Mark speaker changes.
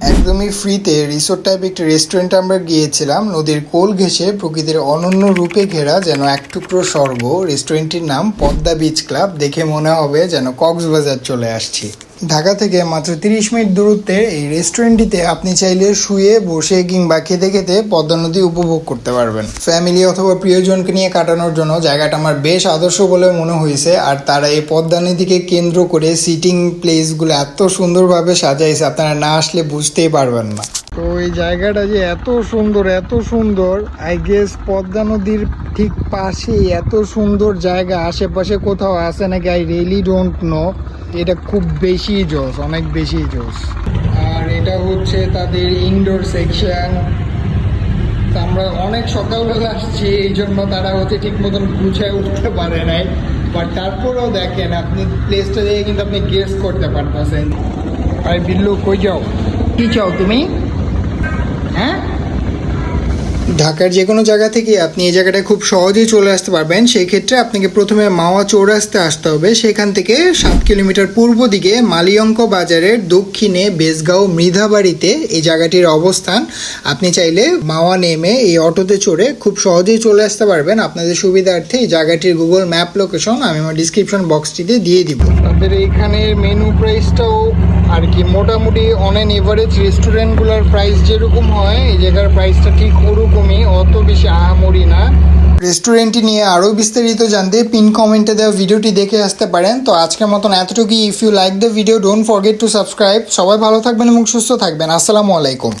Speaker 1: একদমই ফ্রিতে resort type একটি রেস্টুরেন্ট আমরা গিয়েছিলাম। নদীর কোল ঘেঁষে প্রকৃতির অনন্য রূপে ঘেরা যেন এক টুকরো স্বর্গ। রেস্টুরেন্টটির নাম পদ্মা বিচ ক্লাব দেখে মনে হবে যেন কক্সবাজার চলে আসছি। ঢাকা থেকে মাত্র তিরিশ মিনিট দূরত্বে এই রেস্টুরেন্টটিতে আপনি চাইলে শুয়ে, বসে কিংবা খেতে খেতে পদ্মা নদী উপভোগ করতে পারবেন। ফ্যামিলি অথবা প্রিয়জনকে নিয়ে কাটানোর জন্য জায়গাটা আমার বেশ আদর্শ বলে মনে হয়েছে, আর তারা এই পদ্মা নদীকে কেন্দ্র করে সিটিং প্লেসগুলো এত সুন্দরভাবে সাজাইছে, আপনারা না আসলে বুঝতেই পারবেন না। তো এই জায়গাটা যে এত সুন্দর এত সুন্দর আই গেস পদ্মা নদীর ঠিক পাশেই এত সুন্দর জায়গা, আশেপাশে কোথাও আছে নাকি? আই রিয়েলি ডোন্ট নো এটা খুব বেশি জোস অনেক বেশি জোস আর এটা হচ্ছে তাদের ইনডোর সেকশন আমরা অনেক সকালবেলা আসছি, এই জন্য তারা হচ্ছে ঠিক মতন গুছায় উঠতে পারে নাই। বাট তারপরেও দেখেন, আপনি প্লেসটা দেখে কিন্তু আপনি গেস করতে পারতেছেন। আর বিল্লু, কই যাও? কি চাও তুমি? হ্যাঁ? ঢাকার যে কোনো জায়গা থেকে আপনি এই জায়গাটায় খুব সহজেই চলে আসতে পারবেন। সেই ক্ষেত্রে আপনাকে প্রথমে মাওয়া চৌরাস্তে আসতে হবে। সেখান থেকে সাত কিলোমিটার পূর্ব দিকে মালিয়ঙ্ক বাজারের দক্ষিণে বেসগাঁও মৃধাবাড়িতে এই জায়গাটির অবস্থান। আপনি চাইলে মাওয়া নেমে এই অটোতে চড়ে খুব সহজেই চলে আসতে পারবেন। আপনাদের সুবিধার্থে এই জায়গাটির গুগল ম্যাপ লোকেশন আমি আমার ডিসক্রিপশন বক্সটিতে দিয়ে দিব। তাদের এইখানের মেনু প্রাইসটাও আর কি, মোটামুটি অন অ্যান এভারেজ রেস্টুরেন্টগুলোর প্রাইস যেরকম হয়, এই জায়গার প্রাইসটা ঠিক ওরকমই, অত বেশি আহামরি না। রেস্টুরেন্টটি নিয়ে আরও বিস্তারিত জানতে পিন কমেন্টে দেওয়া ভিডিওটি দেখে আসতে পারেন। তো আজকের মতন এতটুকুই। If you like the video don't forget to subscribe সবাই ভালো থাকবেন এবং সুস্থ থাকবেন। আসসালামু আলাইকুম।